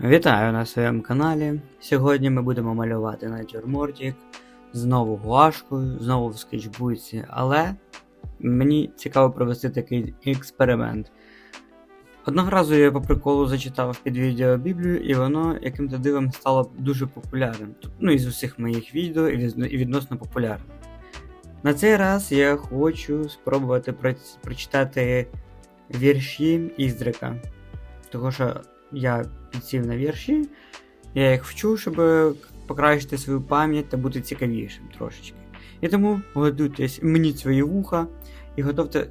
Вітаю на своєму каналі. Сьогодні ми будемо малювати натюрмортик знову гуашкою, знову в скетчбуці, але мені цікаво провести такий експеримент. Одного разу я по приколу зачитав під відео Біблію, і воно яким-то дивом стало дуже популярним. Ну, із усіх моїх відео і відносно популярним. На цей раз я хочу спробувати про- прочитати вірші Іздрика. Того що я підсів на вірші, я їх вчу, щоб покращити свою пам'ять та бути цікавішим трошечки. І тому готуйтесь мені свої вуха і готовте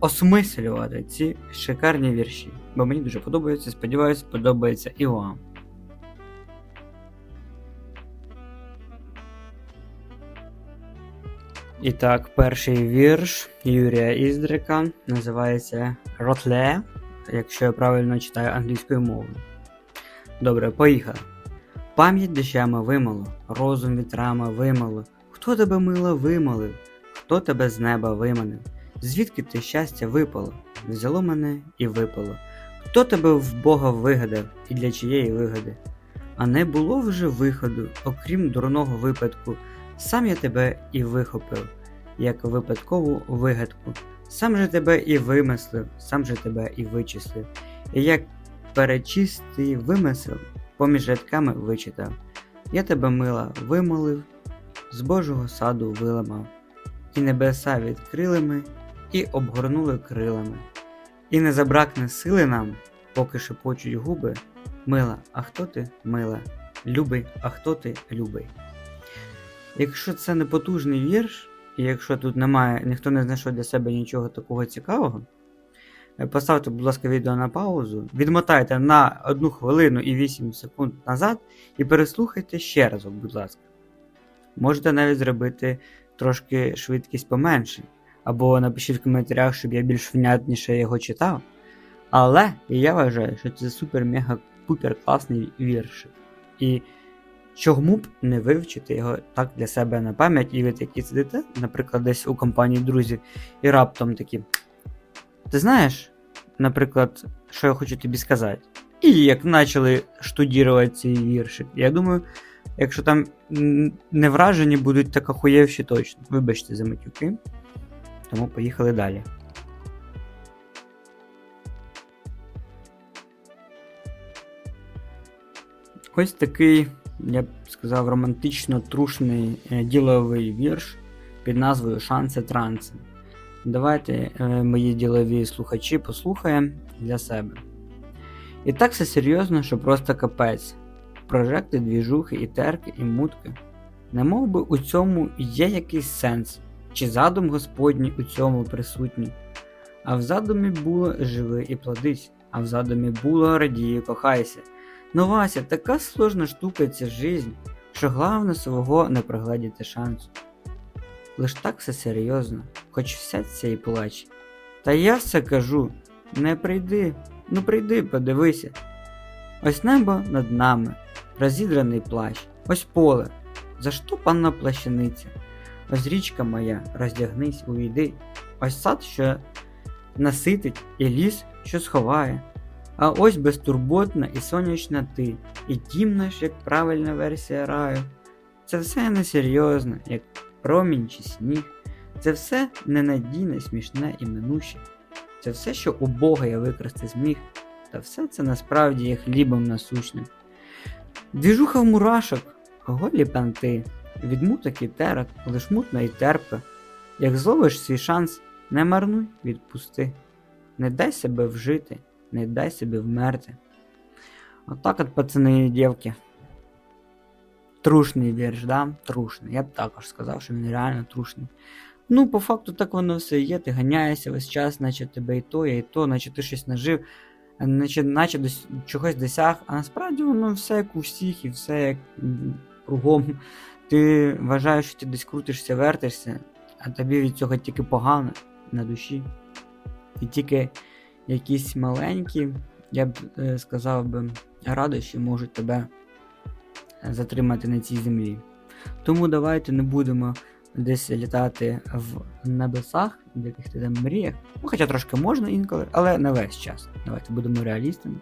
осмислювати ці шикарні вірші. Бо мені дуже подобається, сподіваюся, подобається і вам. І так, перший вірш Юрія Іздрика називається Ротле, якщо я правильно читаю англійською мовою. Добре, поїхали. Пам'ять дощами вимало, розум вітрами вимало. Хто тебе мило вимолив, хто тебе з неба виманив? Звідки ти щастя випало? Взяло мене і випало. Хто тебе в Бога вигадав і для чиєї вигоди? А не було вже виходу, окрім дурного випадку. Сам я тебе і вихопив, як випадкову вигадку. Сам же тебе і вимислив, сам же тебе і вичислив. І як перечистий вимисел, поміж рядками вичитав. Я тебе мила вимолив, з Божого саду виламав, і небеса відкрили ми, і обгорнули крилами. І не забракне сили нам, поки шепочуть губи. Мила, а хто ти, мила? Любий, а хто ти любий? Якщо це не потужний вірш, і якщо тут немає, ніхто не знайшов для себе нічого такого цікавого, е, поставте, будь ласка, відео на паузу, відмотайте на 1 хвилину і 8 секунд назад і переслухайте ще разок, будь ласка. Можете навіть зробити трошки швидкість поменше, або напишіть в коментарях, щоб я більш внятніше його читав. Але я вважаю, що це супер-мега-пупер класний віршик. І чому б не вивчити його так для себе на пам'ять, і ви такі сидите, наприклад, десь у компанії друзів, і раптом такі. Ти знаєш, наприклад, що я хочу тобі сказати? І як почали штудірувати цей віршик, я думаю, якщо там не вражені будуть так охуєвші точно. Вибачте за матюки. Тому поїхали далі. Ось такий, я б сказав, романтично трушний е, діловий вірш під назвою Шанси транси. Давайте, е, мої ділові слухачі, послухаємо для себе. І так все серйозно, що просто капець. Прожекти, двіжухи, і терки, і мутки. Немов би у цьому є якийсь сенс, чи задум Господній у цьому присутній. А в задумі було живи і плодись, а в задумі було радій кохайся. Ну Вася, така сложна штука ця жизнь, що головне свого не прогледіти шансу. Лиш так все серйозно, хоч всяться і плач. Та я все кажу, не прийди, ну прийди, подивися. Ось небо над нами, розідраний плащ, ось поле, заштопана плащаниця. Ось річка моя, роздягнись, увійди, ось сад, що наситить, і ліс, що сховає. А ось безтурботна і сонячна ти, і дім наш, як правильна версія раю. Це все несерйозно, як промінь чи сніг. Це все ненадійне, смішне і минуще. Це все, що у Бога я викрасти зміг, та все це насправді є хлібом насущним. Двіжуха в мурашок, голі панти, від муток і терок, лиш мутно і терпе. Як зловиш свій шанс, не марнуй, відпусти. Не дай себе вжити, не дай себе вмерти. Отак от, пацани і дівки. Трушний вірш, да? Трушний. Я б також сказав, що він реально трушний. Ну, по факту, так воно все є. Ти ганяєшся весь час, наче тебе і то, і то, наче ти щось нажив, наче, наче дос, чогось досяг, а насправді воно все як у всіх і все як кругом. Ти вважаєш, що ти десь крутишся, вертишся, а тобі від цього тільки погано на душі. І тільки якісь маленькі, я б е, сказав би, радощі можуть тебе е, затримати на цій землі. Тому давайте не будемо десь літати в небесах, в яких ти там мріях. Ну, Хоча трошки можна інколи, але не весь час. Давайте будемо реалістами.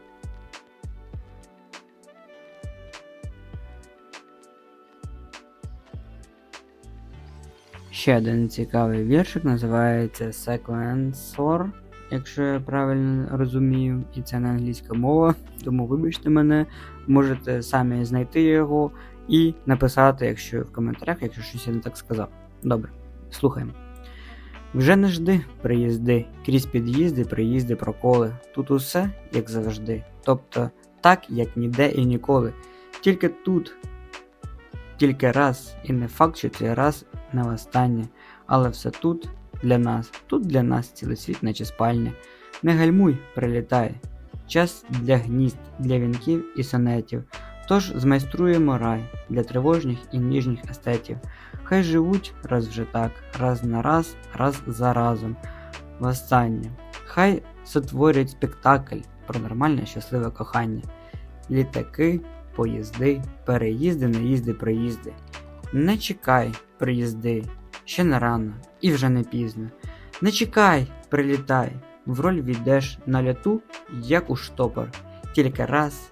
Ще один цікавий віршик називається Sequencer якщо я правильно розумію, і це не англійська мова, тому вибачте мене, можете самі знайти його і написати, якщо в коментарях, якщо щось я не так сказав. Добре, слухаємо. Вже не жди, приїзди, крізь під'їзди, приїзди, проколи. Тут усе, як завжди. Тобто так, як ніде і ніколи. Тільки тут, тільки раз, і не факт, що цей раз не востаннє, але все тут для нас, тут для нас цілий світ, наче спальня. Не гальмуй, прилітай. Час для гнізд, для вінків і сонетів. Тож змайструємо рай для тривожних і ніжних естетів. Хай живуть раз вже так, раз на раз, раз за разом. Востаннє. Хай сотворять спектакль про нормальне щасливе кохання. Літаки, поїзди, переїзди, наїзди, проїзди. Не чекай, приїзди, ще не рано і вже не пізно. Не чекай, прилітай, в роль війдеш на ляту, як у штопор. Тільки раз,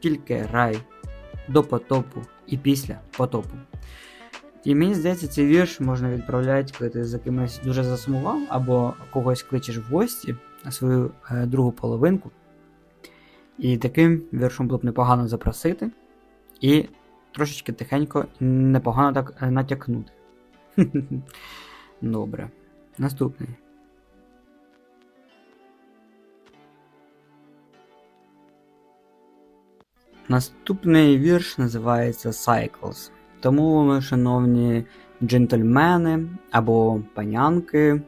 тільки рай, до потопу і після потопу. І мені здається, цей вірш можна відправляти, коли ти за кимось дуже засумував, або когось кличеш в гості на свою е, другу половинку. І таким віршом було б непогано запросити. І трошечки тихенько непогано так е, натякнути. Добре. Наступний. Наступний вірш називається Cycles. Тому, шановні джентльмени або панянки,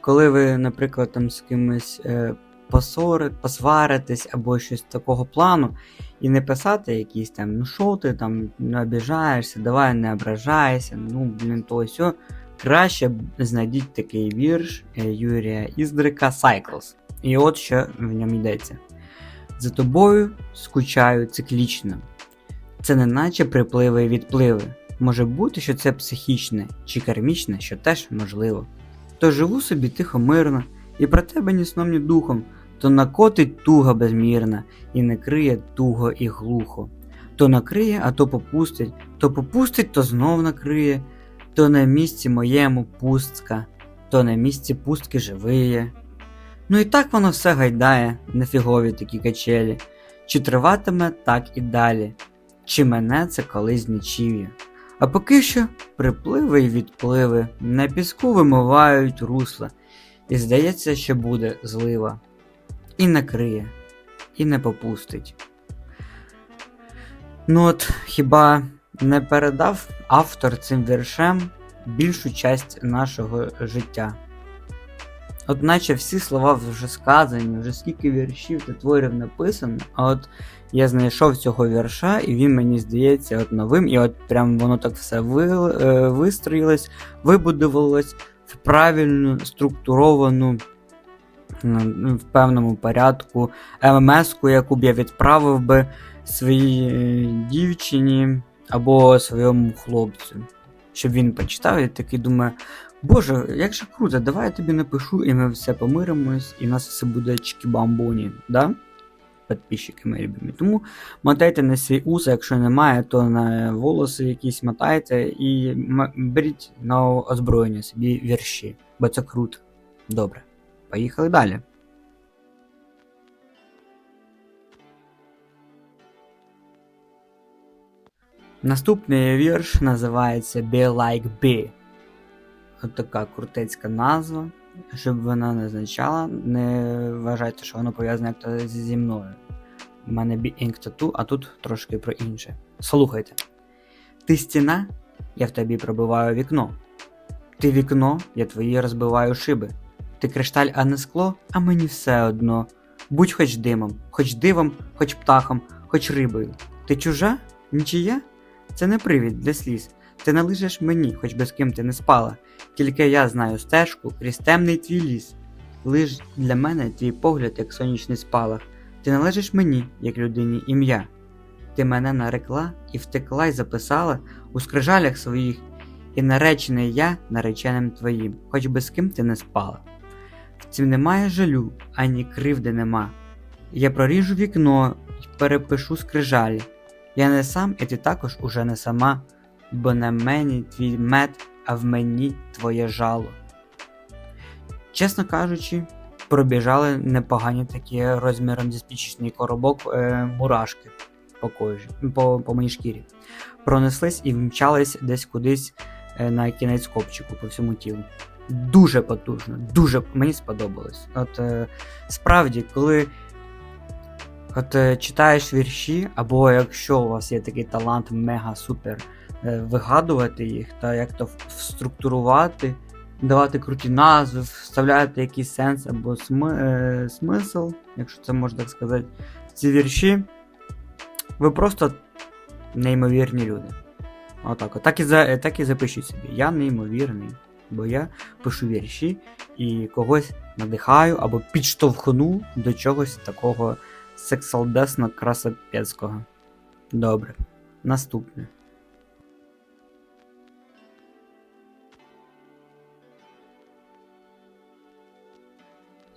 коли ви, наприклад, там з кимось е, посори, посваритесь або щось такого плану, і не писати якісь там, ну що ти там не обіжаєшся, давай не ображайся, ну, блін, то все. Краще знайдіть такий вірш е, Юрія Іздрика Cycles. І от що в ньому йдеться. За тобою скучаю циклічно. Це не наче припливи і відпливи. Може бути, що це психічне чи кармічне, що теж можливо. То живу собі тихо мирно, і про тебе ні сном, ні духом, то накотить туга безмірна, і накриє туго і глухо. То накриє, а то попустить, то попустить, то знов накриє, то на місці моєму пустка, то на місці пустки живиє. Ну і так воно все гайдає, нефігові такі качелі, чи триватиме так і далі, чи мене це колись знічів'я. А поки що припливи й відпливи на піску вимивають русла, і здається, що буде злива. І накриє, і не попустить. Ну от хіба не передав автор цим віршем більшу часть нашого життя? От наче всі слова вже сказані, вже скільки віршів та творів написано, а от я знайшов цього вірша, і він мені здається от новим, і от прям воно так все е, вистроїлось, вибудувалось в правильну структуровану ну, в певному порядку ММС-ку, яку б я відправив би своїй е, дівчині або своєму хлопцю. Щоб він почитав і такий думає, Боже, як же круто, давай я тобі напишу, і ми все помиримось, і в нас все буде чкі-бамбоні, да? Підписчики мої любимі. Тому мотайте на свій ус, якщо немає, то на волоси якісь мотайте і беріть на озброєння собі вірші, бо це круто. Добре. Поїхали далі. Наступний вірш називається Be Like Be. От така крутецька назва. Щоб вона не означала, не вважайте, що воно пов'язане як зі мною. У мене Ink Tattoo, а тут трошки про інше. Слухайте. Ти стіна, я в тобі пробиваю вікно. Ти вікно, я твої розбиваю шиби. Ти кришталь, а не скло, а мені все одно. Будь хоч димом, хоч дивом, хоч птахом, хоч рибою. Ти чужа? Нічия? Це не привід для сліз. Ти належиш мені, хоч би з ким ти не спала. Тільки я знаю стежку крізь темний твій ліс. Лиш для мене твій погляд, як сонячний спалах. Ти належиш мені, як людині ім'я. Ти мене нарекла і втекла й записала у скрижалях своїх, і наречений я нареченим твоїм, хоч би з ким ти не спала. В цім немає жалю, ані кривди нема. Я проріжу вікно й перепишу скрижалі. Я не сам, і ти також уже не сама, бо на мені твій мед, а в мені твоє жало. Чесно кажучи, пробіжали непогані такі розміром зі спічечний коробок е, мурашки по кожі, по, по моїй шкірі. Пронеслись і вмчались десь кудись е, на кінець копчику по всьому тілу. Дуже потужно, дуже мені сподобалось. От е, справді, коли от, е, читаєш вірші, або якщо у вас є такий талант мега-супер е, вигадувати їх, та як то структурувати, давати круті назви, вставляти якийсь сенс або сми, смисл, якщо це можна так сказати, в ці вірші, ви просто неймовірні люди. Отак, от. Так і, за, так і запишіть собі. Я неймовірний, бо я пишу вірші і когось надихаю або підштовхну до чогось такого сексалдесно красопецького. Добре. Наступне.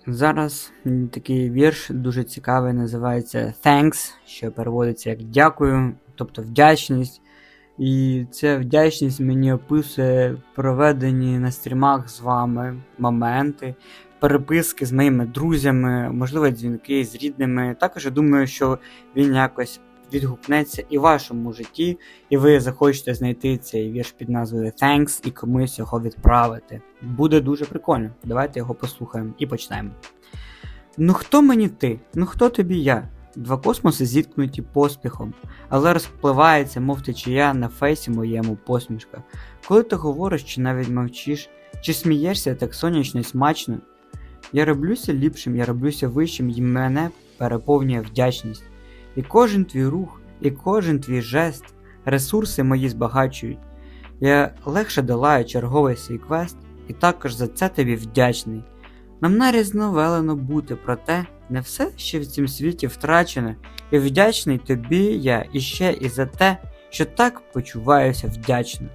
Зараз такий вірш дуже цікавий, називається Thanks, що переводиться як дякую, тобто вдячність. І ця вдячність мені описує проведені на стрімах з вами моменти, переписки з моїми друзями, можливо, дзвінки з рідними. Також я думаю, що він якось відгукнеться і в вашому житті, і ви захочете знайти цей вірш під назвою Thanks і комусь його відправити. Буде дуже прикольно. Давайте його послухаємо і почнемо. Ну хто мені ти? Ну хто тобі я? Два космоси зіткнуті поспіхом, але розпливається, мов течія на фейсі моєму посмішка. Коли ти говориш чи навіть мовчиш, чи смієшся так сонячно і смачно, я роблюся ліпшим, я роблюся вищим, і мене переповнює вдячність. І кожен твій рух, і кожен твій жест, ресурси мої збагачують. Я легше долаю черговий свій квест, і також за це тобі вдячний. Нам нарізно велено бути, проте не все ще в цім світі втрачене, і вдячний тобі я іще і за те, що так почуваюся вдячно.